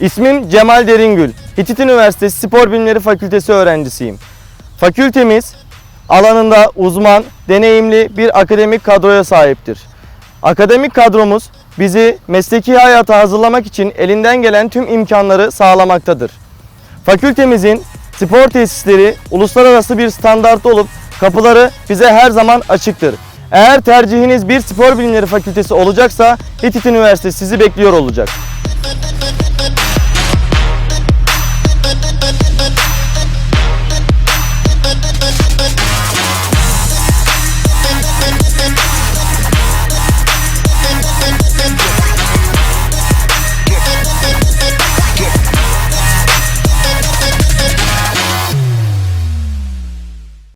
İsmim Cemal Deringül. Hitit Üniversitesi Spor Bilimleri Fakültesi öğrencisiyim. Fakültemiz alanında uzman, deneyimli bir akademik kadroya sahiptir. Akademik kadromuz bizi mesleki hayata hazırlamak için elinden gelen tüm imkanları sağlamaktadır. Fakültemizin spor tesisleri uluslararası bir standart olup kapıları bize her zaman açıktır. Eğer tercihiniz bir spor bilimleri fakültesi olacaksa Hitit Üniversitesi sizi bekliyor olacak.